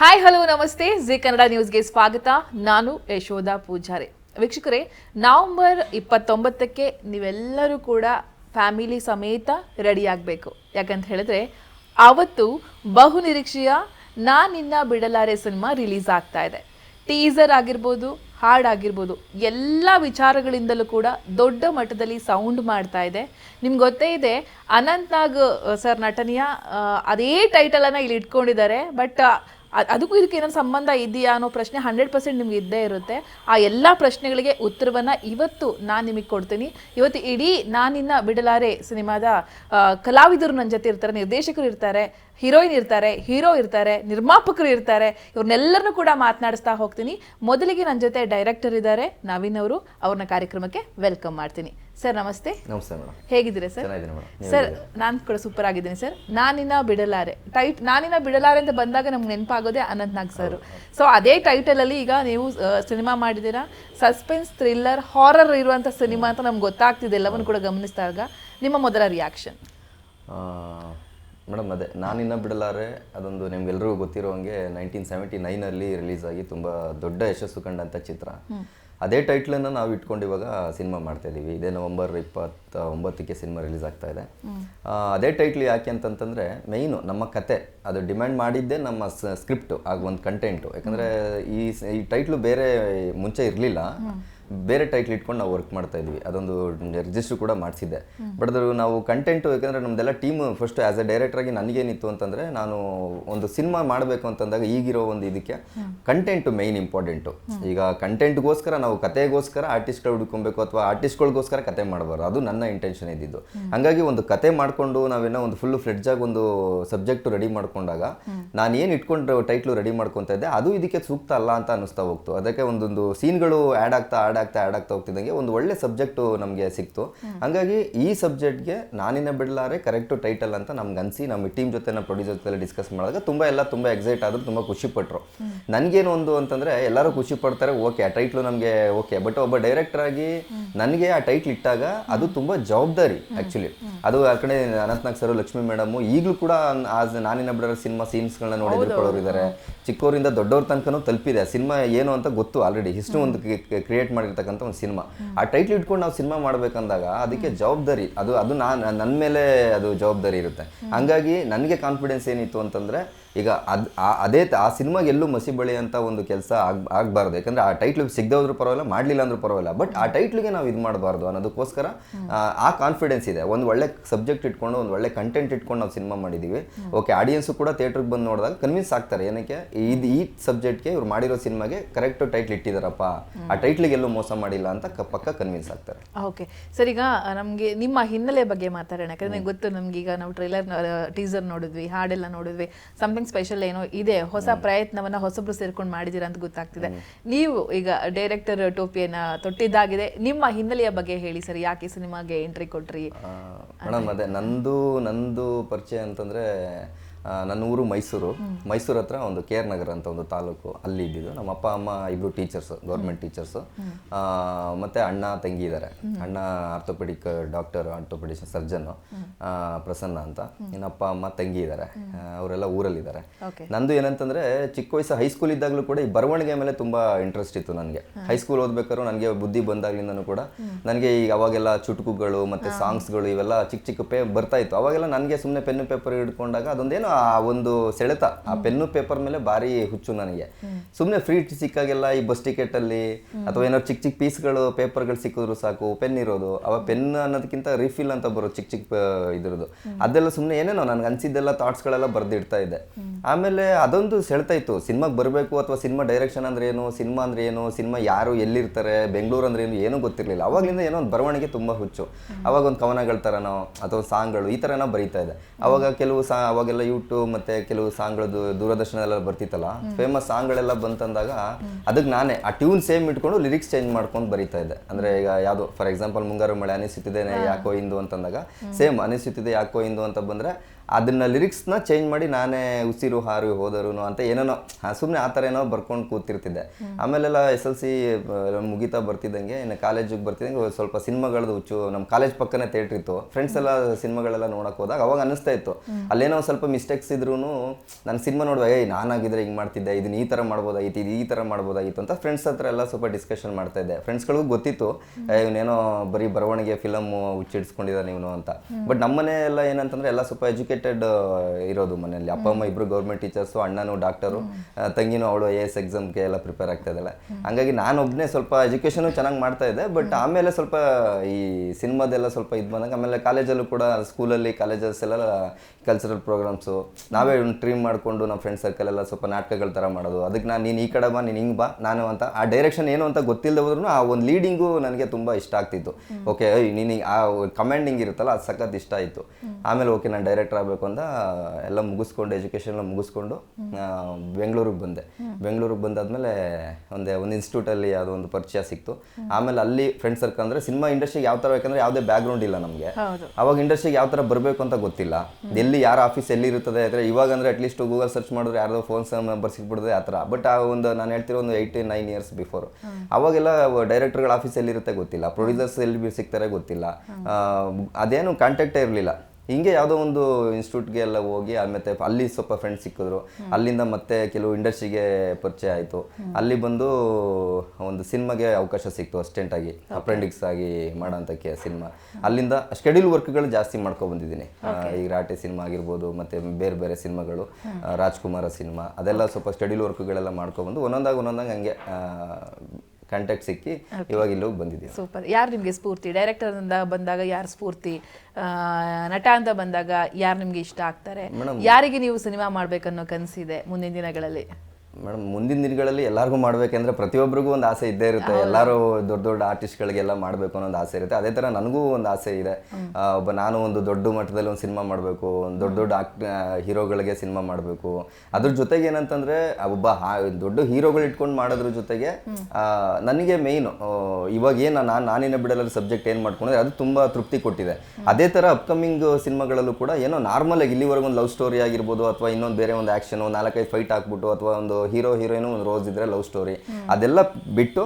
Hi hello ನಮಸ್ತೆ. Zee Kannada ನ್ಯೂಸ್ಗೆ ಸ್ವಾಗತ. ನಾನು ಯಶೋಧ ಪೂಜಾರಿ. ವೀಕ್ಷಕರೇ, ನವೆಂಬರ್ ಇಪ್ಪತ್ತೊಂಬತ್ತಕ್ಕೆ ನೀವೆಲ್ಲರೂ ಕೂಡ ಫ್ಯಾಮಿಲಿ ಸಮೇತ ರೆಡಿ ಆಗಬೇಕು. ಯಾಕಂತ ಹೇಳಿದ್ರೆ ಆವತ್ತು ಬಹು ನಿರೀಕ್ಷೆಯ ನಾನಿನ್ನ ಬಿಡಲಾರೆ ಸಿನಿಮಾ ರಿಲೀಸ್ ಆಗ್ತಾ ಇದೆ. ಟೀಸರ್ ಆಗಿರ್ಬೋದು ಹಾಡಾಗಿರ್ಬೋದು ಎಲ್ಲ ವಿಚಾರಗಳಿಂದಲೂ ಕೂಡ ದೊಡ್ಡ ಮಟ್ಟದಲ್ಲಿ ಸೌಂಡ್ ಮಾಡ್ತಾ ಇದೆ. ನಿಮ್ಗೆ ಗೊತ್ತೇ ಇದೆ ಅನಂತ್ನಾಗ್ ಸರ್ ನಟನೆಯ ಅದೇ ಟೈಟಲನ್ನು ಇಲ್ಲಿ ಇಟ್ಕೊಂಡಿದ್ದಾರೆ. ಬಟ್ ಅದಕ್ಕೂ ಇದಕ್ಕೆ ಏನೋ ಸಂಬಂಧ ಇದೆಯಾ ಅನ್ನೋ ಪ್ರಶ್ನೆ ಹಂಡ್ರೆಡ್ ಪರ್ಸೆಂಟ್ ನಿಮ್ಗೆ ಇದ್ದೇ ಇರುತ್ತೆ. ಆ ಎಲ್ಲ ಪ್ರಶ್ನೆಗಳಿಗೆ ಉತ್ತರವನ್ನು ಇವತ್ತು ನಾನು ನಿಮಗೆ ಕೊಡ್ತೀನಿ. ಇವತ್ತು ಇಡೀ ನಾನಿನ್ನ ಬಿಡಲಾರೆ ಸಿನಿಮಾದ ಕಲಾವಿದರು ನನ್ನ ಜೊತೆ ಇರ್ತಾರೆ, ನಿರ್ದೇಶಕರು ಇರ್ತಾರೆ, ಹೀರೋಯಿನ್ ಇರ್ತಾರೆ, ಹೀರೋ ಇರ್ತಾರೆ, ನಿರ್ಮಾಪಕರು ಇರ್ತಾರೆ, ಇವ್ರನ್ನೆಲ್ಲರನ್ನೂ ಕೂಡ ಮಾತನಾಡಿಸ್ತಾ ಹೋಗ್ತೀನಿ. ಮೊದಲಿಗೆ ನನ್ನ ಜೊತೆ ಡೈರೆಕ್ಟರ್ ಇದ್ದಾರೆ, ನವೀನ್ ಅವರು. ಅವ್ರನ್ನ ಕಾರ್ಯಕ್ರಮಕ್ಕೆ ವೆಲ್ಕಮ್ ಮಾಡ್ತೀನಿ. ಸರ್ ನಮಸ್ತೆ. ನಮಸ್ತೆ ಮೇಡಮ್ ಹೇಗಿದ್ದೀರಾ ಸರ್ ಚೆನ್ನಾಗಿದ್ದೀನಿ ಮೇಡಮ್ ಸರ್ ನಾನು ಕೂಡ ಸೂಪರ್ ಆಗಿದ್ದೀನಿ ಸರ್ ನಾನಿನ್ನ ಬಿಡಲಾರೆ. ಟೈಟ್ ನಾನಿನ್ನ ಬಿಡಲಾರೆ ಅಂತ ಬಂದಾಗ ನಮ್ಗೆ ನೆನಪಾಗೋದೇ ಅನಂತ್ ನಾಗ್ ಸರ್ ಸೊ ಅದೇ ಟೈಟಲ್ ಅಲ್ಲಿ ಈಗ ನೀವು ಸಿನಿಮಾ ಮಾಡಿದ್ದೀರಾ? ಸಸ್ಪೆನ್ಸ್ ಥ್ರಿಲ್ಲರ್ ಹಾರರ್ ಇರುವಂತ ಸಿನಿಮಾ ಅಂತ ನಮ್ಗೆ ಗೊತ್ತಾಗ್ತಿದೆ. ಎಲ್ಲವನ್ನು ಕೂಡ ಗಮನಿಸಿದಾಗ ನಿಮ್ಮ ಮೊದಲ ರಿಯಾಕ್ಷನ್ ಮೇಡಮ್ ಅದೇ. ನಾನಿನ್ನ ಬಿಡಲಾರೆ ಅದೊಂದು ನಿಮ್ಗೆಲ್ರಿಗೂ ಗೊತ್ತಿರೋ ಹಂಗೆ ನೈನ್ಟೀನ್ ಸೆವೆಂಟಿ ನೈನಲ್ಲಿ ರಿಲೀಸ್ ಆಗಿ ತುಂಬ ದೊಡ್ಡ ಯಶಸ್ಸು ಕಂಡಂಥ ಚಿತ್ರ. ಅದೇ ಟೈಟ್ಲನ್ನು ನಾವು ಇಟ್ಕೊಂಡು ಇವಾಗ ಸಿನಿಮಾ ಮಾಡ್ತಾ ಇದ್ದೀವಿ ಇದೇ ನವಂಬರ್ ಇಪ್ಪತ್ತ ಒಂಬತ್ತಕ್ಕೆ ಸಿನಿಮಾ ರಿಲೀಸ್ ಆಗ್ತಾ ಇದೆ. ಅದೇ ಟೈಟ್ಲ್ ಯಾಕೆ ಅಂತಂತಂದರೆ ಮೇಯ್ನು ನಮ್ಮ ಕತೆ. ಅದು ಡಿಮ್ಯಾಂಡ್ ಮಾಡಿದ್ದೇ ನಮ್ಮ ಸ್ಕ್ರಿಪ್ಟು ಆಗ ಒಂದು ಕಂಟೆಂಟು ಯಾಕಂದರೆ ಈ ಈ ಟೈಟ್ಲು ಬೇರೆ ಮುಂಚೆ ಇರಲಿಲ್ಲ. ಬೇರೆ ಟೈಟ್ಲ್ ಇಟ್ಕೊಂಡು ನಾವು ವರ್ಕ್ ಮಾಡ್ತಾ ಇದ್ವಿ. ಅದೊಂದು ರಿಜಿಸ್ಟರ್ ಕೂಡ ಮಾಡಿಸಿದ್ದೆ. ಬಟ್ ಅದು ನಾವು ಕಂಟೆಂಟು ಯಾಕಂದರೆ ನಮ್ದೆಲ್ಲ ಟೀಮ್ ಫಸ್ಟ್ ಆ್ಯಸ್ ಎ ಆಗಿ ನನಗೇನಿತ್ತು ಅಂತಂದರೆ ನಾನು ಒಂದು ಸಿನಿಮಾ ಮಾಡಬೇಕು ಅಂತಂದಾಗ ಈಗಿರೋ ಒಂದು ಇದಕ್ಕೆ ಕಂಟೆಂಟು ಮೈನ್ ಇಂಪಾರ್ಟೆಂಟು ಈಗ ಕಂಟೆಂಟ್ಗೋಸ್ಕರ ನಾವು ಕತೆಗೋಸ್ಕರ ಆರ್ಟಿಸ್ಟ್ಗಳು ಹುಡ್ಕೊಬೇಕು ಅಥವಾ ಆರ್ಟಿಸ್ಟ್ಗಳಿಗೋಸ್ಕರ ಕತೆ ಮಾಡಬಾರ್ದು. ಅದು ನನ್ನ ಇಂಟೆನ್ಷನ್ ಇದ್ದಿದ್ದು. ಹಾಗಾಗಿ ಒಂದು ಕತೆ ಮಾಡಿಕೊಂಡು ನಾವೇನೋ ಒಂದು ಫುಲ್ ಫ್ಲೆಡ್ಜ್ ಆಗಿ ಒಂದು ಸಬ್ಜೆಕ್ಟ್ ರೆಡಿ ಮಾಡ್ಕೊಂಡಾಗ ನಾನು ಏನು ಇಟ್ಕೊಂಡು ಟೈಟ್ಲು ರೆಡಿ ಮಾಡ್ಕೊತಾ ಇದ್ದೆ, ಅದು ಇದಕ್ಕೆ ಸೂಕ್ತ ಅಲ್ಲ ಅಂತ ಅನ್ನಿಸ್ತಾ ಹೋಗ್ತು. ಅದಕ್ಕೆ ಒಂದೊಂದು ಸೀನ್ಗಳು ಆ್ಯಡ್ ಆಗ್ತಾ ಆ್ಯಡ್ ಆಗ್ತಾ ಆ್ಯಡ್ ಆಗ್ತಾ ಹೋಗ್ತಿದ್ದಂಗೆ ಒಂದು ಒಳ್ಳೆ ಸಬ್ಜೆಕ್ಟು ನಮಗೆ ಸಿಕ್ತು. ಹಾಗಾಗಿ ಈ ಸಬ್ಜೆಕ್ಟ್ಗೆ ನಾನಿನ ಬಿಡಲಾರೆ ಕರೆಕ್ಟು ಟೈಟಲ್ ಅಂತ ನಮ್ಗೆ ಅನಿಸಿ ನಮ್ಮ ಟೀಮ್ ಜೊತೆ ನಮ್ಮ ಪ್ರೊಡ್ಯೂಸರ್ ಜೊತೆ ಡಿಸ್ಕಸ್ ಮಾಡಿದಾಗ ತುಂಬ ಎಲ್ಲ ತುಂಬ ಎಕ್ಸೈಟ್ ಆದ್ರು ತುಂಬ ಖುಷಿ ಪಟ್ಟರು ನನಗೇನು ಒಂದು ಅಂತಂದರೆ ಎಲ್ಲರೂ ಖುಷಿ ಪಡ್ತಾರೆ ಓಕೆ ಆ ಟೈಟ್ಲು ನಮಗೆ ಓಕೆ. ಬಟ್ ಒಬ್ಬ ಡೈರೆಕ್ಟರ್ ಆಗಿ ನನಗೆ ಆ ಟೈಟ್ಲ್ ಇಟ್ಟಾಗ ಅದು ತುಂಬ ಜವಾಬ್ದಾರಿ ಆ್ಯಕ್ಚುಲಿ ಅದು ಆ ಕಡೆ ಅನಂತನಾಗ್ ಸರ್ ಲಕ್ಷ್ಮಿ ಮೇಡಮ್ ಈಗಲೂ ಕೂಡ ಆಸ್ ನಾನಿನ ಬಿಡೋ ಸಿನಿಮಾ ಸೀನ್ಸ್ಗಳನ್ನ ನೋಡಿ ಎದುರ್ಕೊಳ್ಳೋರು ಇದ್ದಾರೆ ಚಿಕ್ಕವರಿಂದ ದೊಡ್ಡವ್ರ ತನಕನೂ ತಲುಪಿದೆ. ಸಿನಿಮಾ ಏನು ಅಂತ ಗೊತ್ತು ಆಲ್ರೆಡಿ ಇಷ್ಟು ಒಂದು ಕ್ರಿಯೇಟ್ ಮಾಡಿರ್ತಕ್ಕಂಥ ಒಂದು ಸಿನಿಮಾ. ಆ ಟೈಟ್ಲ್ ಇಟ್ಕೊಂಡು ನಾವು ಸಿನಿಮಾ ಮಾಡ್ಬೇಕಂದಾಗ ಅದಕ್ಕೆ ಜವಾಬ್ದಾರಿ, ಅದು ಅದು ನಾನು ನನ್ನ ಮೇಲೆ ಅದು ಜವಾಬ್ದಾರಿ ಇರುತ್ತೆ. ಹಂಗಾಗಿ ನನಗೆ ಕಾನ್ಫಿಡೆನ್ಸ್ ಏನಿತ್ತು ಅಂತಂದ್ರೆ ಈಗ ಅದ್ ಆ- ಅದೇ ತ- ಆ ಸಿನಿಮಾಗೆ ಎಲ್ಲೂ ಮಸಿ ಬಳಿ ಅಂತ ಒಂದು ಕೆಲಸ ಆಗ ಆಗಬಾರ್ದು. ಯಾಕಂದ್ರೆ ಆ ಟೈಟ್ಲ್ ಸಿಗದೆ ಹೋದ್ರು ಪರವಾಗಿಲ್ಲ ಮಾಡಲಿಲ್ಲ ಅಂದ್ರೂ ಪರವಾಗಿಲ್ಲ. ಬಟ್ ಆ ಟೈಟ್ಲಿಗೆ ನಾವು ಇದು ಮಾಡಬಾರ್ದು ಅನ್ನೋದಕ್ಕೋಸ್ಕರ ಆ, ಕಾನ್ಫಿಡೆನ್ಸ್ ಇದೆ. ಒಂದು ಒಳ್ಳೆ ಸಬ್ಜೆಕ್ಟ್ ಇಟ್ಕೊಂಡು ಒಂದು ಒಳ್ಳೆ ಕಂಟೆಂಟ್ ಇಟ್ಕೊಂಡು ನಾವು ಸಿನಿಮಾ ಮಾಡಿದ್ದೀವಿ ಓಕೆ ಆಡಿಯನ್ಸು ಕೂಡ ಥಿಯೇಟ್ರಿಗೆ ಬಂದು ನೋಡಿದಾಗ ಕನ್ವಿನ್ಸ್ ಆಗ್ತಾರೆ. ಏನಕ್ಕೆ? ಇದು ಈ ಸಬ್ಜೆಕ್ಟ್ಗೆ ಇವ್ರು ಮಾಡಿರೋ ಸಿನಿಮಾಗೆ ಕರೆಕ್ಟ್ ಟೈಟ್ಲ್ ಇಟ್ಟಿದ್ದಾರಪ್ಪ ಆ ಟೈಟ್ಲಿಗೆ ಎಲ್ಲೂ ಮೋಸ ಮಾಡಿಲ್ಲ ಅಂತ ಪಕ್ಕ ಕನ್ವಿನ್ಸ್ ಆಗ್ತಾರೆ. ಓಕೆ ಸರ್ ಈಗ ನಮಗೆ ನಿಮ್ಮ ಹಿನ್ನೆಲೆ ಬಗ್ಗೆ ಮಾತಾಡೋಣ. ಯಾಕಂದ್ರೆ ಗೊತ್ತು ನಮ್ಗೆ ಈಗ ನಾವು ಟ್ರೈಲರ್ ಟೀಸರ್ ನೋಡಿದ್ವಿ ಹಾಡೆಲ್ಲ ನೋಡಿದ್ವಿ. ಸಮಥಿಂಗ್ ಸ್ಪೆಷಲ್ ಏನೋ ಇದೆ ಹೊಸ ಪ್ರಯತ್ನವನ್ನ ಹೊಸಬ್ರು ಸೇರ್ಕೊಂಡು ಮಾಡಿದೀರ ಅಂತ ಗೊತ್ತಾಗ್ತಿದೆ. ನೀವು ಈಗ ಡೈರೆಕ್ಟರ್ ಟೋಪಿಯನ್ನ ತೊಟ್ಟಿದ್ದಾಗಿದೆ ನಿಮ್ಮ ಹಿನ್ನೆಲೆಯ ಬಗ್ಗೆ ಹೇಳಿ ಸರ್ ಯಾಕೆ ಸಿನಿಮಾಗೆ ಎಂಟ್ರಿ ಕೊಟ್ರಿ? ಮೇಡಮ್ ಅದೇ ನಂದು ನಂದು ಪರಿಚಯ ಅಂತಂದರೆ ನನ್ನ ಊರು ಮೈಸೂರು. ಮೈಸೂರು ಹತ್ರ ಒಂದು ಕೆ ಆರ್ ನಗರ ಅಂತ ಒಂದು ತಾಲೂಕು ಅಲ್ಲಿ ಇದ್ದಿದ್ದು. ನಮ್ಮ ಅಪ್ಪ ಅಮ್ಮ ಇಬ್ಬರು ಟೀಚರ್ಸು ಗೌರ್ಮೆಂಟ್ ಟೀಚರ್ಸು. ಮತ್ತು ಅಣ್ಣ ತಂಗಿ ಇದ್ದಾರೆ ಅಣ್ಣ orthopaedic doctor orthopaedic surgeon Prasanna ಅಂತ. ಇನ್ನು ಅಪ್ಪ ಅಮ್ಮ ತಂಗಿ ಇದ್ದಾರೆ ಅವರೆಲ್ಲ ಊರಲ್ಲಿದ್ದಾರೆ. ಇದಾರೆ ನಂದು ಏನಂತಂದ್ರೆ ಚಿಕ್ಕ ವಯಸ್ಸು ಹೈಸ್ಕೂಲ್ ಇದ್ದಾಗಲೂ ಕೂಡ ಈ ಬರವಣಿಗೆ ಮೇಲೆ ತುಂಬಾ ಇಂಟ್ರೆಸ್ಟ್ ಇತ್ತು ನನಗೆ. ಹೈಸ್ಕೂಲ್ ಓದ್ಬೇಕಾದ್ರೂ ನನಗೆ ಬುದ್ಧಿ ಬಂದಾಗ್ಲಿಂದನೂ ಕೂಡ ನನಗೆ ಈಗ ಅವಾಗೆಲ್ಲ ಚುಟುಕುಗಳು ಮತ್ತೆ ಸಾಂಗ್ಸ್ಗಳು ಇವೆಲ್ಲ ಚಿಕ್ಕ ಚಿಕ್ಕ ಪೇ ಬರ್ತಾ ಇತ್ತು. ಅವಾಗೆಲ್ಲ ನನಗೆ ಸುಮ್ಮನೆ ಪೆನ್ನು ಪೇಪರ್ ಹಿಡ್ಕೊಂಡಾಗ ಅದೊಂದೇನೋ ಆ ಒಂದು ಸೆಳೆತ ಆ ಪೆನ್ನು ಪೇಪರ್ ಮೇಲೆ ಭಾರಿ ಹುಚ್ಚು ನನಗೆ. ಸುಮ್ಮನೆ ಫ್ರೀ ಸಿಕ್ಕಾಗೆಲ್ಲ ಈ ಬಸ್ ಟಿಕೆಟ್ ಅಲ್ಲಿ ಅಥವಾ ಏನಾದ್ರು ಚಿಕ್ಕ ಚಿಕ್ಕ ಪೀಸ್ಗಳು ಪೇಪರ್ಗಳು ಸಿಕ್ಕಿದ್ರು ಸಾಕು ಪೆನ್ ಇರೋದು ಅವ ಪೆನ್ ಅನ್ನೋದಕ್ಕಿಂತ ರಿಫಿಲ್ ಅಂತ ಬರೋ ಚಿಕ್ಕ ಚಿಕ್ಕ ಇದ್ರದ್ದು. ಅದೆಲ್ಲ ಸುಮ್ಮನೆ ಏನೇನೋ ನನ್ಗೆ ಅನ್ಸಿದ್ದೆಲ್ಲ ಥಾಟ್ಸ್ಗಳೆಲ್ಲ ಬರ್ದಿಡ್ತಾ ಇದ್ದೆ ಆಮೇಲೆ ಅದೊಂದು ಸೆಳೆತ ಇತ್ತು. ಸಿನಿಮಾಗೆ ಬರಬೇಕು ಅಥವಾ ಸಿನಿಮಾ ಡೈರೆಕ್ಷನ್ ಅಂದ್ರೆ ಏನು ಸಿನಿಮಾ ಅಂದ್ರೆ ಏನು ಸಿನಿಮಾ ಯಾರು ಎಲ್ಲಿರ್ತಾರೆ ಬೆಂಗಳೂರು ಅಂದ್ರೆ ಏನು ಏನೂ ಗೊತ್ತಿರಲಿಲ್ಲ. ಅವಾಗಲಿಂದ ಏನೋ ಒಂದು ಬರವಣಿಗೆ ತುಂಬ ಹುಚ್ಚು. ಅವಾಗ ಒಂದು ಕವನಗಳ ಥರನೋ ಅಥವಾ ಸಾಂಗ್ಗಳು ಈ ಥರನೋ ಬರೀತಾ ಇದೆ. ಅವಾಗ ಕೆಲವು ಸಾ ಅವಾಗೆಲ್ಲ ಯೂಟ್ಯೂಬ್ ಮತ್ತೆ ಕೆಲವು ಸಾಂಗ್ಗಳದ್ದು ದೂರದರ್ಶನದಲ್ಲ ಬರ್ತಿತ್ತಲ್ಲ ಫೇಮಸ್ ಸಾಂಗ್ಗಳೆಲ್ಲ ಬಂತಂದಾಗ ಅದಕ್ಕೆ ನಾನೇ ಆ ಟ್ಯೂನ್ ಸೇಮ್ ಇಟ್ಕೊಂಡು ಲಿರಿಕ್ಸ್ ಚೇಂಜ್ ಮಾಡ್ಕೊಂಡು ಬರೀತಾ ಇದ್ದೆ. ಅಂದ್ರೆ ಈಗ ಯಾವುದು ಫಾರ್ ಎಕ್ಸಾಂಪಲ್ ಮುಂಗಾರು ಮಳೆ ಅನಿಸುತ್ತಿದ್ದೇನೆ ಯಾಕೋ ಇಂದು ಅಂತಂದಾಗ ಸೇಮ್ ಅನಿಸುತ್ತಿದೆ, ಯಾಕೋ ಇಂದು ಅಂತ ಬಂದ್ರೆ ಅದನ್ನ ಲಿರಿಕ್ಸ್ನ ಚೇಂಜ್ ಮಾಡಿ ನಾನೇ ಉಸಿರು ಹಾರು ಹೋದರು ಅಂತ ಏನೇನೋ ಸುಮ್ಮನೆ ಆ ಥರ ಏನೋ ಬರ್ಕೊಂಡು ಕೂತಿರ್ತಿದ್ದೆ. ಆಮೇಲೆಲ್ಲ ಎಸ್ ಎಲ್ ಸಿ ಮುಗಿತಾ ಬರ್ತಿದ್ದಂಗೆ ಇನ್ನು ಕಾಲೇಜಿಗೆ ಬರ್ತಿದ್ದಂಗೆ ಸ್ವಲ್ಪ ಸಿನಿಮಾಗಳದ್ದು ಹುಚ್ಚು ನಮ್ಮ ಕಾಲೇಜ್ ಪಕ್ಕನೇ ಥಿಯೇಟ್ರ್ ಇತ್ತು. ಫ್ರೆಂಡ್ಸ್ ಎಲ್ಲ ಸಿನಿಮಾಗಳೆಲ್ಲ ನೋಡಕ್ ಹೋದಾಗ ಅವಾಗ ಅನ್ನಿಸ್ತಾ ಇತ್ತು. ಅಲ್ಲೇನೋ ಸ್ವಲ್ಪ ಮಿಸ್ಟೇಕ್ಸ್ ಇದ್ರೂ ನಾನು ಸಿನಿಮಾ ನೋಡುವಾಗ ಏಯ್ ನಾನಾಗಿದ್ರೆ ಹಿಂಗೆ ಮಾಡ್ತಿದ್ದೆ ಇದನ್ನ ಈ ಥರ ಮಾಡ್ಬೋದಾಗಿತ್ತು ಇದು ಈ ಥರ ಮಾಡ್ಬೋದಾಗಿತ್ತು ಅಂತ ಫ್ರೆಂಡ್ಸ್ ಹತ್ರ ಎಲ್ಲ ಸ್ವಲ್ಪ ಡಿಸ್ಕಷನ್ ಮಾಡ್ತಾ ಇದ್ದೆ. ಫ್ರೆಂಡ್ಸ್ಗಳಿಗೂ ಗೊತ್ತಿತ್ತು ಇವನೇನೋ ಬರೀ ಬರವಣಿಗೆ ಫಿಲಮ್ ಹುಚ್ಚಿಡ್ಸ್ಕೊಂಡಿದ್ದಾನೆ ಇವನು ಅಂತ. ಬಟ್ ನಮ್ಮನೆ ಎಲ್ಲ ಏನಂತಂದ್ರೆ ಎಲ್ಲ ಸ್ವಲ್ಪ ಎಜುಕೇಟೆಡ್ ಇರೋದು ಮನೆಯಲ್ಲಿ. ಅಪ್ಪ ಅಮ್ಮ ಇಬ್ರು ಗೌರ್ಮೆಂಟ್ ಟೀಚರ್ಸು ಅಣ್ಣನು ಡಾಕ್ಟರು ತಂಗಿನೂ ಅವಳು ಎ ಎಸ್ ಎಕ್ಸಾಮ್ಗೆ ಎಲ್ಲ ಪ್ರಿಪೇರ್ ಆಗ್ತಾ ಇದ್ದಾಳೆ. ಹಂಗಾಗಿ ನಾನು ಒಬ್ಬನೇ ಸ್ವಲ್ಪ ಎಜುಕೇಷನು ಚೆನ್ನಾಗಿ ಮಾಡ್ತಾ ಇದ್ದೆ ಬಟ್ ಆಮೇಲೆ ಸ್ವಲ್ಪ ಈ ಸಿನಿಮಾದೆಲ್ಲ ಸ್ವಲ್ಪ ಇದು ಬಂದಾಗ ಆಮೇಲೆ ಕಾಲೇಜಲ್ಲೂ ಕೂಡ ಸ್ಕೂಲಲ್ಲಿ ಕಾಲೇಜಸ್ ಎಲ್ಲ ಕಲ್ಚರಲ್ ಪ್ರೋಗ್ರಾಮ್ಸು ನಾವೇ ಟ್ರೀಮ್ ಮಾಡಿಕೊಂಡು ನಮ್ಮ ಫ್ರೆಂಡ್ ಸರ್ಕಲ್ ಎಲ್ಲ ಸ್ವಲ್ಪ ನಾಟಕಗಳ ಥರ ಮಾಡೋದು. ಅದಕ್ಕೆ ನಾನು ನೀನು ಈ ಕಡೆ ಬಾ ನೀನು ಹಿಂಗೆ ಬಾ ನಾನು ಅಂತ ಆ ಡೈರೆಕ್ಷನ್ ಏನು ಅಂತ ಗೊತ್ತಿಲ್ಲದೆ ಹೋದ್ರೂ ಆ ಒಂದು ಲೀಡಿಂಗು ನನಗೆ ತುಂಬ ಇಷ್ಟ ಆಗ್ತಿತ್ತು. ಓಕೆ ನೀನು ಆ ಕಮ್ಯಾಂಡಿಂಗ್ ಇರುತ್ತಲ್ಲ ಅದು ಸಖತ್ ಇಷ್ಟ ಆಯಿತು. ಆಮೇಲೆ ಓಕೆ ನಾನು ಡೈರೆಕ್ಟರ್ ಆಗಬೇಕು ಅಂತ ಎಲ್ಲ ಮುಗಿಸ್ಕೊಂಡು ಎಜುಕೇಷನ್ ಎಲ್ಲ ಮುಗಿಸ್ಕೊಂಡು ಬೆಂಗಳೂರಿಗೆ ಬಂದೆ. ಬೆಂಗಳೂರಿಗೆ ಬಂದಾದ್ಮೇಲೆ ಒಂದೇ ಒಂದು ಇನ್ಸ್ಟಿಟ್ಯೂಟಲ್ಲಿ ಯಾವುದೋ ಒಂದು ಪರಿಚಯ ಸಿಕ್ತು. ಆಮೇಲೆ ಅಲ್ಲಿ ಫ್ರೆಂಡ್ ಸರ್ಕಲ್ ಅಂದರೆ ಸಿನಿಮಾ ಇಂಡಸ್ಟ್ರಿಗೆ ಯಾವ ಥರ ಬೇಕಂದ್ರೆ ಯಾವುದೇ ಬ್ಯಾಕ್ಗ್ರೌಂಡ್ ಇಲ್ಲ ನಮಗೆ. ಅವಾಗ ಇಂಡಸ್ಟ್ರಿಗೆ ಯಾವ ಥರ ಬರಬೇಕು ಅಂತ ಗೊತ್ತಿಲ್ಲ. ಎಲ್ಲಿ ಯಾರ ಆಫೀಸ್ ಎಲ್ಲಿ ಇರುತ್ತದೆ ಅಂದರೆ ಇವಾಗ ಅಂದರೆ ಅಟ್ಲೀಸ್ಟ್ ಗೂಗಲ್ ಸರ್ಚ್ ಮಾಡಿದ್ರೆ ಯಾರ್ದೋ ಫೋನ್ ನಂಬರ್ ಸಿಕ್ಬಿಡುತ್ತೆ ಆ ಥರ ಬಟ್ ಆ ಒಂದು ನಾನು ಹೇಳ್ತಿರೋ ಒಂದು ಏಯ್ಟಿ ನೈನ್ ಇಯರ್ಸ್ ಬಿಫೋರ್ ಅವಾಗೆಲ್ಲ ಡೈರೆಕ್ಟರ್ಗಳ ಆಫೀಸ್ ಎಲ್ಲಿರುತ್ತೆ ಗೊತ್ತಿಲ್ಲ. ಪ್ರೊಡ್ಯೂಸರ್ಸ್ ಎಲ್ಲಿ ಸಿಗ್ತಾರೆ ಗೊತ್ತಿಲ್ಲ. ಅದೇನು ಕಾಂಟ್ಯಾಕ್ಟೇ ಇರಲಿಲ್ಲ. ಹಿಂಗೆ ಯಾವುದೋ ಒಂದು ಇನ್ಸ್ಟಿಟ್ಯೂಟ್ಗೆ ಎಲ್ಲ ಹೋಗಿ ಆಮೇಲೆ ಅಲ್ಲಿ ಸ್ವಲ್ಪ ಫ್ರೆಂಡ್ಸ್ ಸಿಕ್ಕಿದ್ರು. ಅಲ್ಲಿಂದ ಮತ್ತೆ ಕೆಲವು ಇಂಡಸ್ಟ್ರಿಗೆ ಪರಿಚಯ ಆಯಿತು. ಅಲ್ಲಿ ಬಂದು ಒಂದು ಸಿನಿಮಾಗೆ ಅವಕಾಶ ಸಿಕ್ತು ಅಸ್ಟೆಂಟ್ ಆಗಿ ಅಪ್ರೆಂಡಿಕ್ಸ್ ಆಗಿ ಮಾಡೋಂಥಕ್ಕೆ ಸಿನಿಮಾ ಅಲ್ಲಿಂದ ಶೆಡ್ಯೂಲ್ ವರ್ಕ್ಗಳು ಜಾಸ್ತಿ ಮಾಡ್ಕೊ ಬಂದಿದ್ದೀನಿ ಈಗ ರಾಟೆ ಸಿನಿಮಾ ಆಗಿರ್ಬೋದು ಮತ್ತೆ ಬೇರೆ ಬೇರೆ ಸಿನಿಮಾಗಳು ರಾಜ್ಕುಮಾರ ಸಿನಿಮಾ ಅದೆಲ್ಲ ಸ್ವಲ್ಪ ಶೆಡ್ಯೂಲ್ ವರ್ಕ್ಗಳೆಲ್ಲ ಮಾಡ್ಕೊಬಂದು ಒಂದೊಂದಾಗಿ ಒಂದೊಂದಾಗಿ ಹಂಗೆ ಕಾಂಟ್ಯಾಕ್ಟ್ ಸಿಕ್ಕಿ ಇವಾಗ ಇಲ್ಲಿ ಹೋಗಿ ಬಂದಿದ್ದೀವಿ. ಸೂಪರ್ ಯಾರು ನಿಮಗೆ ಸ್ಫೂರ್ತಿ? ಡೈರೆಕ್ಟರ್ ಬಂದಾಗ ಯಾರು ಸ್ಫೂರ್ತಿ? ನಟ ಅಂತ ಬಂದಾಗ ಯಾರು ನಿಮಗೆ ಇಷ್ಟ ಆಗ್ತಾರೆ? ಯಾರಿಗೆ ನೀವು ಸಿನಿಮಾ ಮಾಡ್ಬೇಕನ್ನೋ ಕನಸಿದೆ ಮುಂದಿನ ದಿನಗಳಲ್ಲಿ? ಮೇಡಮ್ ಮುಂದಿನ ದಿನಗಳಲ್ಲಿ ಎಲ್ಲರಿಗೂ ಮಾಡಬೇಕೆಂದ್ರೆ ಪ್ರತಿಯೊಬ್ಬರಿಗೂ ಒಂದು ಆಸೆ ಇದ್ದೇ ಇರುತ್ತೆ. ಎಲ್ಲರೂ ದೊಡ್ಡ ದೊಡ್ಡ ಆರ್ಟಿಸ್ಟ್ಗಳಿಗೆಲ್ಲ ಮಾಡಬೇಕು ಅನ್ನೋ ಒಂದು ಆಸೆ ಇರುತ್ತೆ. ಅದೇ ಥರ ನನಗೂ ಒಂದು ಆಸೆ ಇದೆ. ಒಬ್ಬ ನಾನು ಒಂದು ದೊಡ್ಡ ಮಟ್ಟದಲ್ಲಿ ಒಂದು ಸಿನಿಮಾ ಮಾಡಬೇಕು ಒಂದು ದೊಡ್ಡ ದೊಡ್ಡ ಆಕ್ಟ್ ಹೀರೋಗಳಿಗೆ ಸಿನಿಮಾ ಮಾಡಬೇಕು. ಅದ್ರ ಜೊತೆಗೆ ಏನಂತಂದರೆ ಒಬ್ಬ ಹಾ- ದೊಡ್ಡ ಹೀರೋಗಳು ಇಟ್ಕೊಂಡು ಮಾಡೋದ್ರ ಜೊತೆಗೆ ನನಗೆ ಮೇಯ್ನು ಇವಾಗ ಏನು ನಾನು ನಾನಿನ ಬಿಡಲ್ಲ ಸಬ್ಜೆಕ್ಟ್ ಏನು ಮಾಡ್ಕೊಂಡ್ರೆ ಅದು ತುಂಬ ತೃಪ್ತಿ ಕೊಟ್ಟಿದೆ. ಅದೇ ಥರ ಅಪ್ಕಮಿಂಗ್ ಸಿನಿಮಾಗಳಲ್ಲೂ ಕೂಡ ಏನೋ ನಾರ್ಮಲ್ ಆಗಿ ಇಲ್ಲಿವರೆಗೂ ಒಂದು ಲವ್ ಸ್ಟೋರಿ ಆಗಿರ್ಬೋದು ಅಥವಾ ಇನ್ನೊಂದು ಬೇರೆ ಒಂದು ಆ್ಯಕ್ಷನ್ ನಾಲ್ಕೈದು ಫೈಟ್ ಹಾಕ್ಬಿಟ್ಟು ಅಥವಾ ಒಂದು ಹೀರೋ ಹೀರೋಯಿನ್ ಒಂದು ರೋಸ್ ಇದ್ರೆ ಲವ್ ಸ್ಟೋರಿ. ಅದೆಲ್ಲ ಬಿಟ್ಟು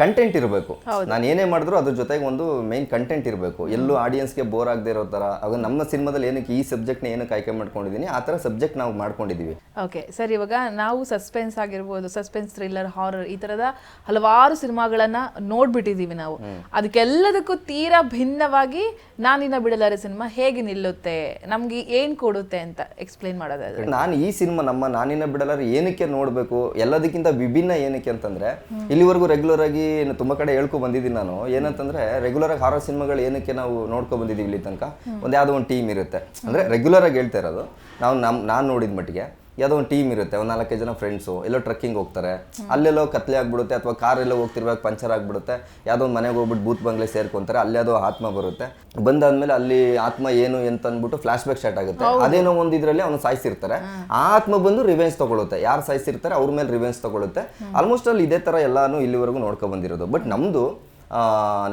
ಕಂಟೆಂಟ್ ಇರಬೇಕು. ನಾನು ಏನೇ ಮಾಡಿದ್ರು ಅದ್ರ ಜೊತೆಗೆ ಒಂದು ಮೈನ್ ಕಂಟೆಂಟ್ ಇರಬೇಕು. ಎಲ್ಲೂ ಆಡಿಯನ್ಸ್ಗೆ ಬೋರ್ ಆಗದೆ ಇರೋ ಥರ ಆಗ ನಮ್ಮ ಸಿನಿಮಾದಲ್ಲಿ ಏನಕ್ಕೆ ಈ ಸಬ್ಜೆಕ್ಟ್ನ ಏನಕ್ಕೆ ಆಯ್ಕೆ ಮಾಡ್ಕೊಂಡಿದ್ದೀನಿ ಆ ಥರ ಸಬ್ಜೆಕ್ಟ್ ನಾವು ಮಾಡ್ಕೊಂಡಿದ್ದೀವಿ ಓಕೆ ಸರ್ ಇವಾಗ ನಾವು ಸಸ್ಪೆನ್ಸ್ ಆಗಿರ್ಬೋದು ಸಸ್ಪೆನ್ಸ್ ಥ್ರಿಲ್ಲರ್ ಹಾರರ್ ಈ ಥರದ ಹಲವಾರು ಸಿನಿಮಾಗಳನ್ನ ನೋಡ್ಬಿಟ್ಟಿದೀವಿ ನಾವು. ಅದಕ್ಕೆಲ್ಲದಕ್ಕೂ ತೀರಾ ಭಿನ್ನವಾಗಿ ನಾನಿನ್ನ ಬಿಡಲಾರೆ ಸಿನಿಮಾ ಹೇಗೆ ನಿಲ್ಲುತ್ತೆ ನಮ್ಗೆ ಏನ್ ಕೊಡುತ್ತೆ ಅಂತ ಎಕ್ಸ್ಪ್ಲೈನ್ ಮಾಡೋದಾದ್ರೆ ನಾನು ಈ ಸಿನಿಮಾ ನಮ್ಮ ನಾನಿನ ಬಿಡಲಾರ ಏನಕ್ಕೆ ನೋಡಬೇಕು ಎಲ್ಲದಕ್ಕಿಂತ ವಿಭಿನ್ನ ಏನಕ್ಕೆ ಅಂತಂದ್ರೆ ಇಲ್ಲಿವರೆಗೂ ರೆಗ್ಯುಲರ್ ಆಗಿ ನಾನು ತುಂಬಾ ಕಡೆ ಹೇಳ್ಕೊ ಬಂದಿದ್ದೀನಿ ನಾನು. ಏನಂತಂದ್ರೆ ರೆಗ್ಯುಲರ್ ಆಗಿ ಹಾರರ್ ಸಿನಿಮಾಗಳು ಏನಕ್ಕೆ ನಾವು ನೋಡ್ಕೊ ಬಂದಿದ್ದೀವಿ ಇಲ್ಲಿ ತನಕ? ಒಂದು ಯಾವುದೋ ಒಂದು ಟೀಮ್ ಇರುತ್ತೆ. ಅಂದ್ರೆ ರೆಗ್ಯುಲರ್ ಆಗಿ ಹೇಳ್ತಾ ಇರೋದು. ನಾವು ನಮ್ಮ ನಾನು ನೋಡಿದ ಮಟ್ಟಿಗೆ. ಯಾವುದೋ ಒಂದು ಟೀಮ್ ಇರುತ್ತೆ ಒಂದು ನಾಲ್ಕೈದು ಜನ ಫ್ರೆಂಡ್ಸು ಎಲ್ಲೋ ಟ್ರಕ್ಕಿಂಗ್ ಹೋಗ್ತಾರೆ. ಅಲ್ಲೆಲ್ಲೋ ಕತ್ಲೆ ಆಗ್ಬಿಡುತ್ತೆ ಅಥವಾ ಕಾರ್ ಎಲ್ಲೋ ಹೋಗ್ತಿರುವಾಗ ಪಂಚರ್ ಆಗ್ಬಿಡುತ್ತೆ. ಯಾವುದೋ ಒಂದು ಮನೆಗೆ ಹೋಗ್ಬಿಟ್ಟು ಬೂತ್ ಬಂಗ್ಲೆ ಸೇರ್ಕೊಂತಾರೆ ಅಲ್ಲಿ ಅದು ಆತ್ಮ ಬರುತ್ತೆ. ಬಂದಾದ್ಮೇಲೆ ಅಲ್ಲಿ ಆತ್ಮ ಏನು ಅಂತ ಅಂದ್ಬಿಟ್ಟು ಫ್ಲಾಶ್ ಬ್ಯಾಕ್ ಸ್ಟಾರ್ಟ್ ಆಗುತ್ತೆ ಅದೇನೋ ಒಂದು ಇದರಲ್ಲಿ ಅವನು ಸಾಯಿಸಿರ್ತಾರೆ. ಆ ಆತ್ಮ ಬಂದು ರಿವೆನ್ಸ್ ತಗೊಳುತ್ತೆ. ಯಾರು ಸಾಯಿಸಿರ್ತಾರೆ ಅವ್ರ ಮೇಲೆ ರಿವೆನ್ಸ್ ತಗೊಳುತ್ತೆ. ಆಲ್ಮೋಸ್ಟ್ ಅಲ್ಲಿ ಇದೇ ತರ ಎಲ್ಲಾನು ಇಲ್ಲಿವರೆಗೂ ನೋಡ್ಕೊ ಬಂದಿರೋದು. ಬಟ್ ನಮ್ದು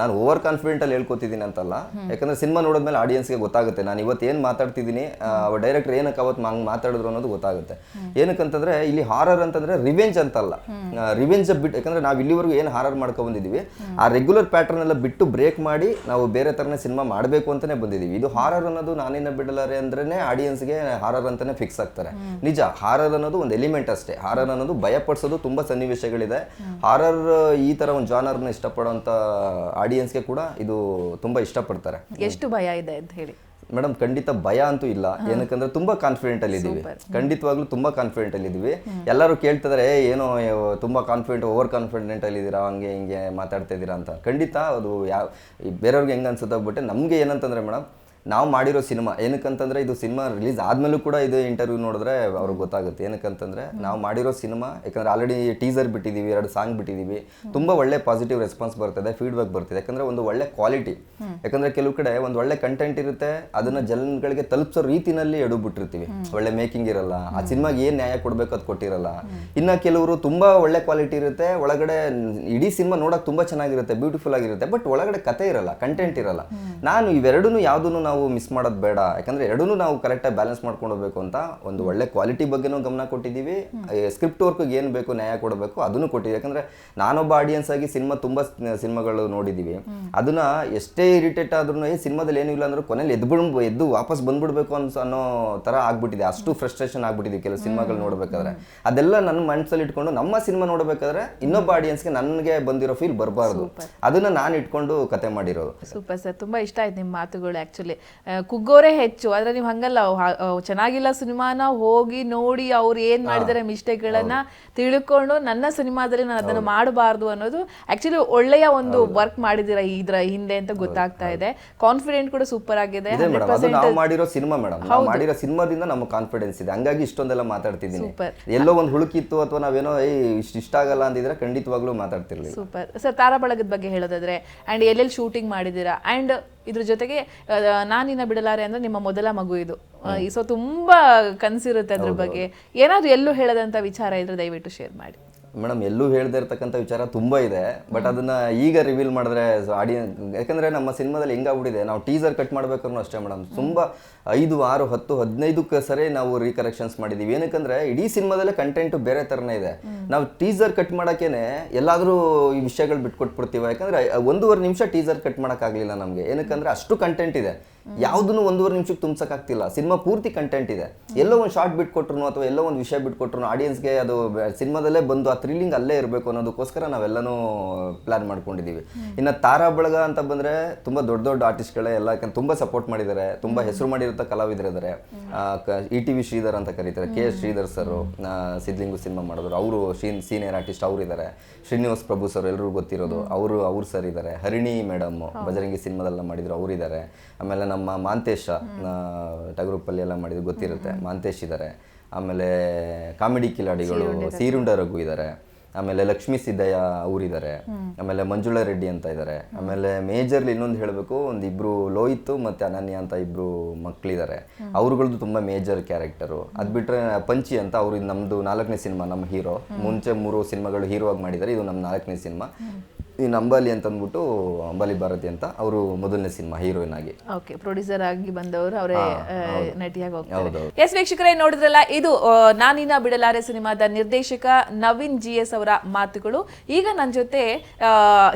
ನಾನು ಓವರ್ ಕಾನ್ಫಿಡೆಂಟ್ ಅಲ್ಲಿ ಹೇಳ್ಕೊತಿದ್ದೀನಿ ಅಂತಲ್ಲ. ಯಾಕಂದ್ರೆ ಸಿನಿಮಾ ನೋಡಿದ್ಮೇಲೆ ಆಡಿಯನ್ಸ್ಗೆ ಗೊತ್ತಾಗುತ್ತೆ. ನಾನು ಇವತ್ತು ಏನು ಮಾತಾಡ್ತಿದ್ದೀನಿ ಡೈರೆಕ್ಟರ್ ಏನಕ್ಕೆ ಅವತ್ತು ಹಂಗೆ ಮಾತಾಡಿದ್ರು ಅನ್ನೋದು ಗೊತ್ತಾಗುತ್ತೆ. ಏನಕ್ಕಂತಂದ್ರೆ, ಇಲ್ಲಿ ಹಾರರ್ ಅಂತಂದ್ರೆ ರಿವೆಂಜ್ ಅಂತಲ್ಲ. ರಿವೆಂಜ್ ಬಿಟ್ಟು ಯಾಕಂದ್ರೆ ನಾವು ಇಲ್ಲಿವರೆಗೂ ಏನು ಹಾರರ್ ಬಂದಿದ್ದೀವಿ ಆ ರೆಗ್ಯುಲರ್ ಪ್ಯಾಟರ್ನ್ ಎಲ್ಲ ಬಿಟ್ಟು ಬ್ರೇಕ್ ಮಾಡಿ ನಾವು ಬೇರೆ ಥರನೇ ಸಿನಿಮಾ ಮಾಡಬೇಕು ಅಂತಲೇ ಬಂದಿದ್ದೀವಿ ಇದು ಹಾರರ್ ಅನ್ನೋದು ನಾನೇನು ಬಿಡಲಾರೆ ಆಡಿಯನ್ಸ್ ಆಡಿಯನ್ಸ್ಗೆ ಹಾರರ್ ಅಂತಾನೆ ಫಿಕ್ಸ್ ಆಗ್ತಾರೆ. ನಿಜ ಹಾರರ್ ಅನ್ನೋದು ಒಂದು ಎಲಿಮೆಂಟ್ ಅಷ್ಟೇ. ಹಾರರ್ ಅನ್ನೋದು ಭಯಪಡಿಸೋದು ತುಂಬಾ ಸನ್ನಿವೇಶಗಳಿದೆ. ಹಾರರ್ ಈ ತರ ಒಂದು ಜಾನರ್ನ ಇಷ್ಟಪಡೋಂಥ ಆಡಿಯನ್ಸ್ಗೆ ಕೂಡ ಇದು ತುಂಬಾ ಇಷ್ಟಪಡ್ತಾರೆ. ಎಷ್ಟು ಭಯ ಇದೆ ಅಂತ ಹೇಳಿ. ಮೇಡಮ್ ಖಂಡಿತ ಭಯ ಅಂತೂ ಇಲ್ಲ. ಏನಕ್ಕಂದ್ರೆ ತುಂಬಾ ಕಾನ್ಫಿಡೆಂಟ್ ಅಲ್ಲಿ ಇದೀವಿ. ಖಂಡಿತವಾಗ್ಲೂ ತುಂಬಾ ಕಾನ್ಫಿಡೆಂಟ್ ಅಲ್ಲಿ ಇದೀವಿ. ಎಲ್ಲರೂ ಕೇಳ್ತಿದಾರೆ "ಏ, ಏನೋ ತುಂಬಾ ಕಾನ್ಫಿಡೆಂಟ್ ಓವರ್ ಕಾನ್ಫಿಡೆಂಟ್ ಅಲ್ಲಿ ಇದೀರಾ? ಹಂಗೆ ಹಿಂಗೆ ಮಾತಾಡ್ತಾ ಇದ್ದೀರಾ ಅಂತ. ಖಂಡಿತ ಅದು ಯಾವ ಬೇರೆಯವ್ರಿಗೆ ಹೆಂಗ್ ಅನ್ಸುತ್ತೆ ಬಟ್ ನಮ್ಗೆ ಏನಂತಂದ್ರೆ ಮೇಡಮ್ ನಾವು ಮಾಡಿರೋ ಸಿನಿಮಾ, ಏನಕ್ಕಂತಂದ್ರೆ ಇದು ಸಿನಿಮಾ ರಿಲೀಸ್ ಆದ್ಮೇಲೂ ಕೂಡ ಇದು ಇಂಟರ್ವ್ಯೂ ನೋಡಿದ್ರೆ ಅವ್ರಿಗೆ ಗೊತ್ತಾಗುತ್ತೆ. ಏನಕ್ಕಂತಂದ್ರೆ ನಾವು ಮಾಡಿರೋ ಸಿನಿಮಾ, ಯಾಕಂದ್ರೆ ಆಲ್ರೆಡಿ ಟೀಸರ್ ಬಿಟ್ಟಿದೀವಿ, ಎರಡು ಸಾಂಗ್ ಬಿಟ್ಟಿದೀವಿ. ತುಂಬಾ ಒಳ್ಳೆ ಪಾಸಿಟಿವ್ ರೆಸ್ಪಾನ್ಸ್ ಬರ್ತದೆ ಫೀಡ್ಬ್ಯಾಕ್ ಬರ್ತದೆ. ಯಾಕಂದ್ರೆ ಒಂದು ಒಳ್ಳೆ ಕ್ವಾಲಿಟಿ ಯಾಕಂದ್ರೆ ಕೆಲವು ಕಡೆ ಒಂದು ಒಳ್ಳೆ ಕಂಟೆಂಟ್ ಇರುತ್ತೆ, ಅದನ್ನ ಜನಗಳಿಗೆ ತಲುಪಿಸೋ ರೀತಿನಲ್ಲಿ ಎಡು ಬಿಟ್ಟಿರ್ತೀವಿ ಒಳ್ಳೆ ಮೇಕಿಂಗ್ ಇರಲ್ಲ, ಆ ಸಿನಿಮಾಗೆ ಏನು ನ್ಯಾಯ ಕೊಡ್ಬೇಕು ಅದು ಕೊಟ್ಟಿರಲ್ಲ. ಇನ್ನ ಕೆಲವರು ತುಂಬಾ ಒಳ್ಳೆ ಕ್ವಾಲಿಟಿ ಇರುತ್ತೆ, ಒಳಗಡೆ ಇಡೀ ಸಿನಿಮಾ ನೋಡಕ್ ತುಂಬಾ ಚೆನ್ನಾಗಿರುತ್ತೆ ಬ್ಯೂಟಿಫುಲ್ ಆಗಿರುತ್ತೆ ಬಟ್ ಒಳಗಡೆ ಕತೆ ಇರಲ್ಲ ಕಂಟೆಂಟ್ ಇರಲ್ಲ. ನಾನು ಇವೆರಡೂ ಯಾವ್ದನ್ನು ನಾವು ಮಿಸ್ ಮಾಡೋದು ಬೇಡ. ಯಾಕಂದ್ರೆ ಎರಡೂ ನಾವು ಕರೆಕ್ಟಾಗಿ ಬ್ಯಾಲೆನ್ಸ್ ಮಾಡ್ಕೊಂಡು ಹೋಗ್ಬೇಕು ಅಂತ ಒಂದು ಒಳ್ಳೆ ಕ್ವಾಲಿಟಿ ಬಗ್ಗೆನೂ ಗಮನ ಕೊಟ್ಟಿದ್ದೀವಿ. ಸ್ಕ್ರಿಪ್ಟ್ ವರ್ಕ್ಗೆ ಏನು ಬೇಕು ನ್ಯಾಯ ಕೊಡಬೇಕು ಅದನ್ನು ಕೊಟ್ಟಿದ್ದೀವಿ. ಯಾಕಂದ್ರೆ ನಾನೊಬ್ಬ ಆಡಿಯನ್ಸ್ ಆಗಿ ಸಿನಿಮಾ ತುಂಬಾ ಸಿನಿಮಾಗಳು ನೋಡಿದ್ದೀವಿ. ಅದನ್ನ ಎಷ್ಟೇ ಇರಿಟೇಟ್ ಆದ್ರೂ ಈ ಸಿನಿಮಾದಲ್ಲಿ ಏನೂ ಇಲ್ಲ ಅಂದ್ರೆ ಕೊನೆಯಲ್ಲಿ ಎದ್ದು ಎದ್ದು ವಾಪಸ್ ಬಂದ್ಬಿಡ್ಬೇಕು ಅನ್ಸ ಅನ್ನೋ ತರ ಆಗ್ಬಿಟ್ಟಿದೆ. ಅಷ್ಟು ಫ್ರಸ್ಟ್ರೇಷನ್ ಆಗ್ಬಿಟ್ಟಿದೆ ಕೆಲವು ಸಿನಿಮಾಗಳು ನೋಡಬೇಕಾದ್ರೆ. ಅದೆಲ್ಲ ನನ್ನ ಮನಸ್ಸಲ್ಲಿ ಇಟ್ಕೊಂಡು ನಮ್ಮ ಸಿನಿಮಾ ನೋಡಬೇಕಾದ್ರೆ ಇನ್ನೊಬ್ಬ ಆಡಿಯನ್ಸ್ಗೆ ನನಗೆ ಬಂದಿರೋ ಫೀಲ್ ಬರಬಾರ್ದು. ಅದನ್ನ ನಾನು ಇಟ್ಕೊಂಡು ಕತೆ ಮಾಡಿರೋದು. Super sir. ತುಂಬಾ ಇಷ್ಟ ಆಯ್ತು ನಿಮ್ಮ ಮಾತುಗಳು ಆಕ್ಚುಲಿ ಕುಗ್ಗೋರೇ ಹೆಚ್ಚು ಆದ್ರೆ ನೀವು ಹಂಗಲ್ಲ ಚೆನ್ನಾಗಿಲ್ಲ ಸಿನಿಮಾನ ಹೋಗಿ ನೋಡಿ ಅವ್ರು ಏನ್ ಮಾಡಿದಾರೆ ಮಿಸ್ಟೇಕ್ಗಳನ್ನ ತಿಳ್ಕೊಂಡು ನನ್ನ ಸಿನಿಮಾದಲ್ಲಿ ನಾನು ಅದನ್ನು ಮಾಡಬಾರ್ದು ಅನ್ನೋದು ಆಕ್ಚುಲಿ ಒಳ್ಳೆಯ ಒಂದು ವರ್ಕ್ ಮಾಡಿದಿರ ಇದ್ರ ಹಿಂದೆ ಅಂತ ಗೊತ್ತಾಗ್ತಾ ಇದೆ. ಕಾನ್ಫಿಡೆಂಟ್ ಕೂಡ ಸೂಪರ್ ಆಗಿದೆ ನಾವು ಮಾಡಿರೋ ಸಿನಿಮಾ ಮೇಡಮ್ ನಾವು ಮಾಡಿರೋ ಸಿನಿಮಾದಿಂದ ನಮ್ಗೆ ಕಾನ್ಫಿಡೆನ್ಸ್ ಇದೆ. ಹಂಗಾಗಿ ಇಷ್ಟೊಂದೆಲ್ಲ ಮಾತಾಡ್ತಿದ್ದೀನಿ. ಎಲ್ಲೋ ಒಂದು ಹುಳುಕಿತ್ತು ಅಥವಾ ನಾವೇನೋ ಇಷ್ಟ ಇಷ್ಟ ಆಗಲ್ಲ ಅಂದಿದ್ರೆ ಖಂಡಿತವಾಗ್ಲೂ ಮಾತಾಡ್ತಿರ್ಲಿಲ್ಲ. ಸೂಪರ್ ಸರ್ ತಾರಾ ಬಳಗದ ಬಗ್ಗೆ ಹೇಳೋದಾದ್ರೆ ಅಂಡ್ ಎಲ್ಲೆಲ್ಲಿ ಶೂಟಿಂಗ್ ಮಾಡಿದ್ದೀರಾ ಅಂಡ್ ಇದ್ರ ಜೊತೆಗೆ ನಾನಿನ್ನ ಬಿಡಲಾರೆ ಅಂದ್ರೆ ನಿಮ್ಮ ಮೊದಲ ಮಗು ಇದು. ಸೊ ತುಂಬಾ ಕನ್ಸಿರುತ್ತೆ ಅದ್ರ ಬಗ್ಗೆ. ಏನಾದ್ರು ಎಲ್ಲೂ ಹೇಳದಂತ ವಿಚಾರ ಇದ್ರೆ ದಯವಿಟ್ಟು ಶೇರ್ ಮಾಡಿ. ಮೇಡಮ್ ಎಲ್ಲೂ ಹೇಳ್ದೇ ಇರ್ತಕ್ಕಂಥ ವಿಚಾರ ತುಂಬ ಇದೆ ಬಟ್ ಅದನ್ನ ಈಗ ರಿವೀಲ್ ಮಾಡಿದ್ರೆ ಆಡಿಯನ್ಸ್ ಯಾಕಂದ್ರೆ ನಮ್ಮ ಸಿನಿಮಾದಲ್ಲಿ ಹೆಂಗಾಗ್ಬಿಟ್ಟಿದೆ ನಾವು ಟೀಸರ್ ಕಟ್ ಮಾಡ್ಬೇಕಾದ್ರೂ ಅಷ್ಟೇ ಮೇಡಮ್. ತುಂಬಾ ಐದು ಆರು ಹತ್ತು ಹದಿನೈದಕ್ಕೆ ಸರಿ ನಾವು ರೀಕರೆಕ್ಷನ್ಸ್ ಮಾಡಿದೀವಿ. ಏನಕ್ಕಂದ್ರೆ ಇಡೀ ಸಿನಿಮಾದಲ್ಲೇ ಕಂಟೆಂಟ್ ಬೇರೆ ತರನೇ ಇದೆ. ನಾವು ಟೀಸರ್ ಕಟ್ ಮಾಡೋಕ್ಕೇನೆ ಎಲ್ಲಾದರೂ ಈ ವಿಷಯಗಳು ಬಿಟ್ಕೊಟ್ಬಿಡ್ತೀವಿ? ಯಾಕಂದ್ರೆ ಒಂದೂವರೆ ನಿಮಿಷ ಟೀಸರ್ ಕಟ್ ಮಾಡೋಕ್ಕಾಗಲಿಲ್ಲ ನಮಗೆ. ಏನಕ್ಕಂದ್ರೆ ಅಷ್ಟು ಕಂಟೆಂಟ್ ಇದೆ. ಯಾವುದನ್ನು ಒಂದೂವರೆ ನಿಮಿಷಕ್ಕೆ ತುಂಬ್ಸಕ್ಕಾಗ್ತಿಲ್ಲ. ಸಿನಿಮಾ ಪೂರ್ತಿ ಕಂಟೆಂಟ್ ಇದೆ. ಎಲ್ಲೋ ಒಂದು ಶಾರ್ಟ್ ಬಿಟ್ಕೊಟ್ರು ಅಥವಾ ಎಲ್ಲೋ ಒಂದು ವಿಷಯ ಬಿಟ್ಕೊಟ್ರು ಆಡಿಯನ್ಸ್ಗೆ ಅದು ಸಿನಿಮಾದಲ್ಲೇ ಬಂದು ಆ ಥ್ರಿಲ್ಲಿಂಗ್ ಅಲ್ಲೇ ಇರಬೇಕು ಅನ್ನೋದಕ್ಕೋಸ್ಕರ ನಾವೆಲ್ಲನೂ ಪ್ಲಾನ್ ಮಾಡ್ಕೊಂಡಿದ್ದೀವಿ ಇನ್ನು ತಾರಾ ಬಳಗ ಅಂತ ಬಂದರೆ ತುಂಬ ದೊಡ್ಡ ದೊಡ್ಡ ಆರ್ಟಿಸ್ಟ್ಗಳೇ ಎಲ್ಲ ಯಾಕಂದ್ರೆ ತುಂಬಾ ಸಪೋರ್ಟ್ ಮಾಡಿದ್ದಾರೆ. ತುಂಬ ಹೆಸರು ಮಾಡಿರೋ ಕಲಾವಿದರಿದ್ದಾರೆ. ಇ ಟಿ ವಿ ಶ್ರೀಧರ್ ಅಂತ ಕರೀತಾರೆ. K S Sridhar sir Sidlingu cinema ಮಾಡಿದ್ರು ಅವರು ಸೀನಿಯರ್ ಆರ್ಟಿಸ್ಟ್ ಅವ್ರು ಇದ್ದಾರೆ ಶ್ರೀನಿವಾಸ್ ಪ್ರಭು ಸರ್ ಎಲ್ಲರಿಗೂ ಗೊತ್ತಿರೋದು. ಅವರು ಅವ್ರು ಸರ್ ಇದ್ದಾರೆ. ಹರಿಣಿ ಮೇಡಮ್ ಬಜರಂಗಿ ಸಿನಿಮಾದೆಲ್ಲ ಮಾಡಿದ್ರು ಅವರಿದ್ದಾರೆ. ಇದ್ದಾರೆ ಆಮೇಲೆ ನಮ್ಮ ಮಾಂತೇಶ ಟಗ್ರೂಪಲ್ಲಿ ಎಲ್ಲ ಮಾಡಿದ್ರು ಗೊತ್ತಿರುತ್ತೆ. ಮಾಂತೇಶ್ ಇದ್ದಾರೆ ಆಮೇಲೆ ಕಾಮಿಡಿ ಕಿಲಾಡಿಗಳು ಸೀರುಂಡ ರಘು ಇದ್ದಾರೆ ಆಮೇಲೆ ಲಕ್ಷ್ಮೀ ಸಿದ್ದಯ್ಯ ಅವರಿದ್ದಾರೆ ಆಮೇಲೆ ಮಂಜುಳಾ ರೆಡ್ಡಿ ಅಂತ ಇದ್ದಾರೆ ಆಮೇಲೆ ಮೇಜರ್ಲಿ ಇನ್ನೊಂದು ಹೇಳಬೇಕು ಒಂದು ಇಬ್ರು ಲೋಹಿತ್ ಮತ್ತೆ ಅನನ್ಯ ಅಂತ ಇಬ್ರು ಮಕ್ಕಳಿದ್ದಾರೆ ಅವ್ರುಗಳದ್ದು ತುಂಬಾ ಮೇಜರ್ ಕ್ಯಾರೆಕ್ಟರು. ಅದ್ ಬಿಟ್ರೆ ಪಂಚಿ ಅಂತ ಅವ್ರು ನಮ್ದು ನಾಲ್ಕನೇ ಸಿನಿಮಾ ನಮ್ಮ ಹೀರೋ. ಮುಂಚೆ ಮೂರು ಸಿನಿಮಾಗಳು ಹೀರೋ ಆಗಿ ಮಾಡಿದ್ದಾರೆ ಇದು ನಮ್ಮ ನಾಲ್ಕನೇ ಸಿನಿಮಾ. ಈ ಅಂಬಾಲಿ ಅಂತ ಅಂದ್ಬಿಟ್ಟು ಅಂಬಾಲಿ ಭಾರತಿ ಅಂತ ಅವರು ಮೊದಲನೇ ಸಿನಿಮಾ ಹೀರೋಯಿನ್ ಆಗಿ. ಓಕೆ ಪ್ರೊಡ್ಯೂಸರ್ ಆಗಿ ಬಂದವರು ಅವರೇ ನಟಿಯಾಗಿ ಹೋಗ್ತಾರೆ. ಎಸ್ ವೀಕ್ಷಕರೇ ನೋಡಿದ್ರಲ್ಲ ಇದು ನಾನಿನ ಬಿಡಲಾರೆ ಸಿನಿಮಾದ ನಿರ್ದೇಶಕ ನವೀನ್ ಜಿ ಎಸ್ ಅವರ ಮಾತುಗಳು. ಈಗ ನನ್ನ ಜೊತೆ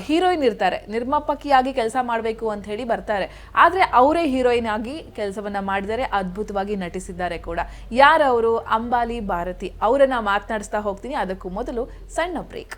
ಹೀರೋಯಿನ್ ಇರ್ತಾರೆ. ನಿರ್ಮಾಪಕಿಯಾಗಿ ಕೆಲಸ ಮಾಡಬೇಕು ಅಂತ ಹೇಳಿ ಬರ್ತಾರೆ. ಆದ್ರೆ ಅವರೇ ಹೀರೋಯಿನ್ ಆಗಿ ಕೆಲಸವನ್ನ ಮಾಡಿದರೆ ಅದ್ಭುತವಾಗಿ ನಟಿಸಿದ್ದಾರೆ ಕೂಡ. ಯಾರವರು? ಅಂಬಾಲಿ ಭಾರತಿ. ಅವರನ್ನ ಮಾತನಾಡಿಸ್ತಾ ಹೋಗ್ತೀನಿ. ಅದಕ್ಕೂ ಮೊದಲು ಸಣ್ಣ ಬ್ರೇಕ್.